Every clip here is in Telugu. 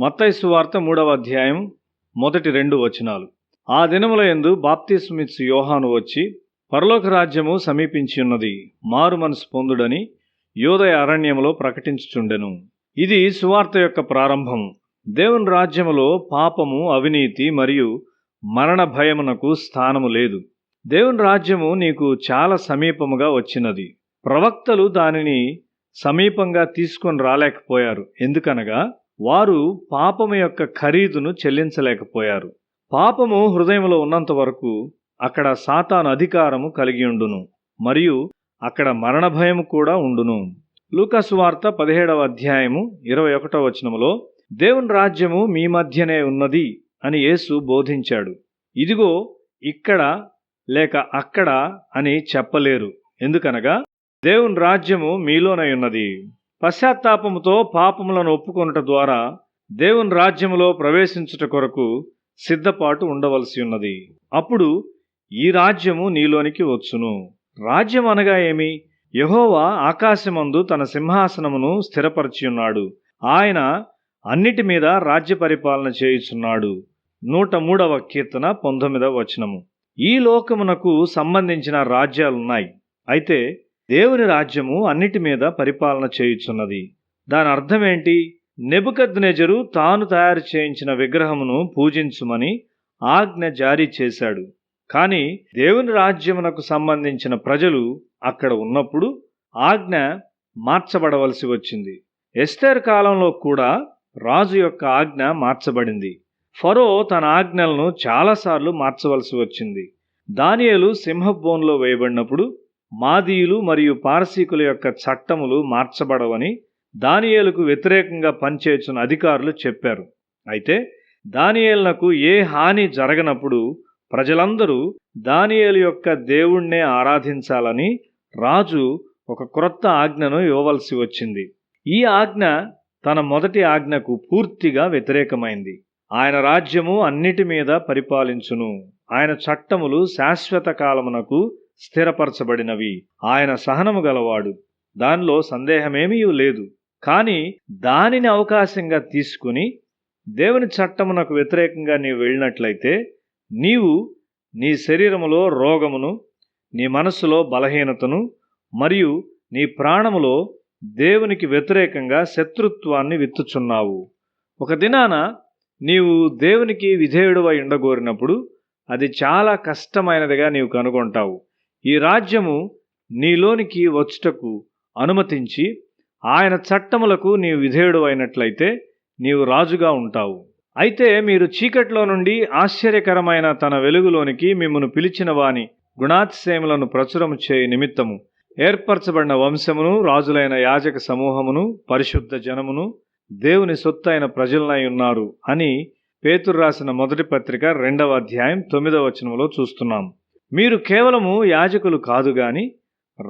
మత్తైసు వార్త మూడవ అధ్యాయం మొదటి రెండు వచనాలు. ఆ దినముల యందు బాప్తిస్మిత్స్ యోహాను వచ్చి పరలోక రాజ్యము సమీపించి ఉన్నది మారు మనసు పొందుడని యోదయ అరణ్యములో ప్రకటించుచుండెను. ఇది సువార్త యొక్క ప్రారంభం. దేవుని రాజ్యములో పాపము అవినీతి మరియు మరణ భయమునకు స్థానము లేదు. దేవుని రాజ్యము నీకు చాలా సమీపముగా వచ్చినది. ప్రవక్తలు దానిని సమీపంగా తీసుకొని రాలేకపోయారు. ఎందుకనగా వారు పాపము యొక్క ఖరీదును చెల్లించలేకపోయారు. పాపము హృదయంలో ఉన్నంత వరకు అక్కడ సాతాను అధికారము కలిగి ఉండును మరియు అక్కడ మరణ భయం కూడా ఉండును. లూకాసు వార్త పదిహేడవ అధ్యాయము ఇరవై ఒకటవ వచనములో దేవుని రాజ్యము మీ మధ్యనే ఉన్నది అని యేసు బోధించాడు. ఇదిగో ఇక్కడ లేక అక్కడ అని చెప్పలేరు. ఎందుకనగా దేవుని రాజ్యము మీలోనై ఉన్నది. పశ్చాత్తాపముతో పాపములను ఒప్పుకొనుట ద్వారా దేవుని రాజ్యములో ప్రవేశించుట కొరకు సిద్ధపాటు ఉండవలసి ఉన్నది. అప్పుడు ఈ రాజ్యము నీలోనికి వచ్చును. రాజ్యం అనగా ఏమి? యహోవా ఆకాశమందు తన సింహాసనమును స్థిరపరిచియున్నాడు. ఆయన అన్నిటి మీద రాజ్య పరిపాలన చేయుచున్నాడు. నూట మూడవ కీర్తన పంతొమ్మిదవ వచనము. ఈ లోకమునకు సంబంధించిన రాజ్యాలున్నాయి. అయితే దేవుని రాజ్యము అన్నిటి మీద పరిపాలన చేయుచున్నది. దాని అర్థం ఏంటి నెబుకద్నెజరు తాను తయారు చేయించిన విగ్రహమును పూజించుమని ఆజ్ఞ జారీ చేశాడు. కానీ దేవుని రాజ్యమునకు సంబంధించిన ప్రజలు అక్కడ ఉన్నప్పుడు ఆజ్ఞ మార్చబడవలసి వచ్చింది. ఎస్తేర్ కాలంలో కూడా రాజు యొక్క ఆజ్ఞ మార్చబడింది. ఫరో తన ఆజ్ఞలను చాలాసార్లు మార్చవలసి వచ్చింది. దానియలు సింహబోన్లో వేయబడినప్పుడు మాదీయులు మరియు పారసీకుల యొక్క చట్టములు మార్చబడవని దానియేలకు వ్యతిరేకంగా పనిచేస్తున్న అధికారులు చెప్పారు. అయితే దానియేలకు ఏ హాని జరగనప్పుడు ప్రజలందరూ దానియేలు యొక్క దేవుణ్ణే ఆరాధించాలని రాజు ఒక క్రొత్త ఆజ్ఞను ఇవ్వవలసి వచ్చింది. ఈ ఆజ్ఞ తన మొదటి ఆజ్ఞకు పూర్తిగా వ్యతిరేకమైంది. ఆయన రాజ్యము అన్నిటి మీద పరిపాలించును. ఆయన చట్టములు శాశ్వత కాలమునకు స్థిరపరచబడినవి. ఆయన సహనము గలవాడు. దానిలో సందేహమేమీ లేదు. కానీ దానిని అవకాశంగా తీసుకుని దేవుని చట్టమునకు వ్యతిరేకంగా నీవు వెళ్ళినట్లయితే నీవు నీ శరీరములో రోగమును నీ మనస్సులో బలహీనతను మరియు నీ ప్రాణములో దేవునికి వ్యతిరేకంగా శత్రుత్వాన్ని విత్తుచున్నావు. ఒక దినాన నీవు దేవునికి విధేయుడువై ఉండగోరినప్పుడు అది చాలా కష్టమైనదిగా నీవు కనుగొంటావు. ఈ రాజ్యము నీలోనికి వచ్చుటకు అనుమతించి ఆయన చట్టములకు నీవు విధేయుడు అయినట్లయితే నీవు రాజుగా ఉంటావు. అయితే మీరు చీకట్లో నుండి ఆశ్చర్యకరమైన తన వెలుగులోనికి మిమ్మను పిలిచిన వాని గుణాతిశయములను ప్రచురము చేయ నిమిత్తము. ఏర్పరచబడిన వంశమును రాజులైన యాజక సమూహమును పరిశుద్ధ జనమును దేవుని సొత్తైన ప్రజలనై ఉన్నారు అని పేతురు రాసిన మొదటి పత్రిక రెండవ అధ్యాయం తొమ్మిదవ వచనంలో చూస్తున్నాం. మీరు కేవలము యాజకులు కాదు గాని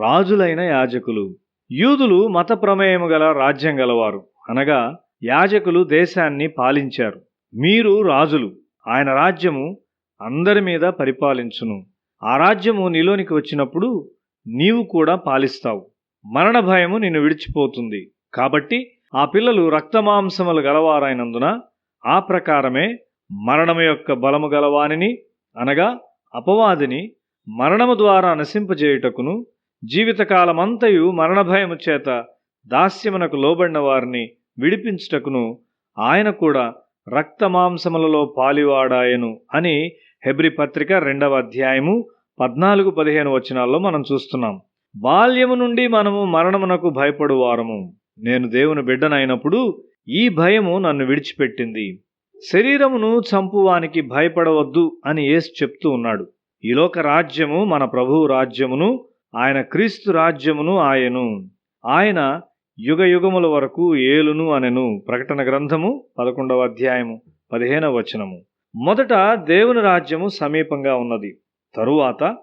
రాజులైన యాజకులు. యూదులు మత ప్రమేయము గల రాజ్యం గలవారు. అనగా యాజకులు దేశాన్ని పాలించారు. మీరు రాజులు. ఆయన రాజ్యము అందరి మీద పరిపాలించును. ఆ రాజ్యము నీలోనికి వచ్చినప్పుడు నీవు కూడా పాలిస్తావు. మరణ భయము నిన్ను విడిచిపోతుంది. కాబట్టి ఆ పిల్లలు రక్తమాంసములు గలవారైనందున ఆ ప్రకారమే మరణము యొక్క బలము గలవానిని అనగా అపవాదిని మరణము ద్వారా నశింపజేయుటకును జీవితకాలమంతయు మరణ భయము చేత దాస్యమునకు లోబడిన వారిని విడిపించుటకును ఆయన కూడా రక్తమాంసములలో పాలివాడాయను అని హెబ్రి పత్రిక రెండవ అధ్యాయము పద్నాలుగు పదిహేను వచనాల్లో మనం చూస్తున్నాం. బాల్యము నుండి మనము మరణమునకు భయపడువారము. నేను దేవుని బిడ్డనైనప్పుడు ఈ భయము నన్ను విడిచిపెట్టింది. శరీరమును చంపువానికి భయపడవద్దు అని యేసు చెప్తూ ఉన్నాడు. ఈలోక రాజ్యము మన ప్రభువు రాజ్యమును ఆయన క్రీస్తు రాజ్యమును ఆయను. ఆయన యుగ యుగముల వరకు ఏలును అనెను. ప్రకటన గ్రంథము పదకొండవ అధ్యాయము పదిహేనవ వచనము. మొదట దేవుని రాజ్యము సమీపంగా ఉన్నది. తరువాత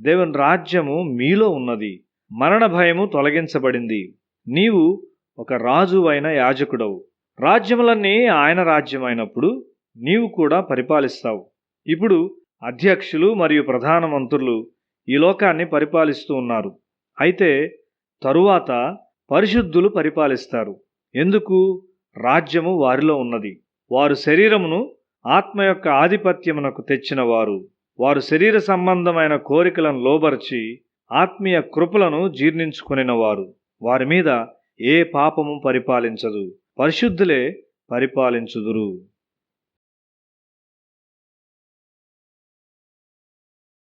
దేవుని రాజ్యము మీలో ఉన్నది. మరణ భయము తొలగించబడింది. నీవు ఒక రాజువైన యాజకుడవు. రాజ్యములన్నీ ఆయన రాజ్యమైనప్పుడు నీవు కూడా పరిపాలిస్తావు. ఇప్పుడు అధ్యక్షులు మరియు ప్రధానమంత్రులు ఈ లోకాన్ని పరిపాలిస్తూ ఉన్నారు. అయితే తరువాత పరిశుద్ధులు పరిపాలిస్తారు. ఎందుకు? రాజ్యము వారిలో ఉన్నది. వారు శరీరమును ఆత్మ యొక్క ఆధిపత్యమునకు తెచ్చిన వారు వారు శరీర సంబంధమైన కోరికలను లోబర్చి ఆత్మీయ కృపలను జీర్ణించుకునిన వారు వారి మీద ఏ పాపము పరిపాలించదు. పరిశుద్ధులే పరిపాలించుదురు.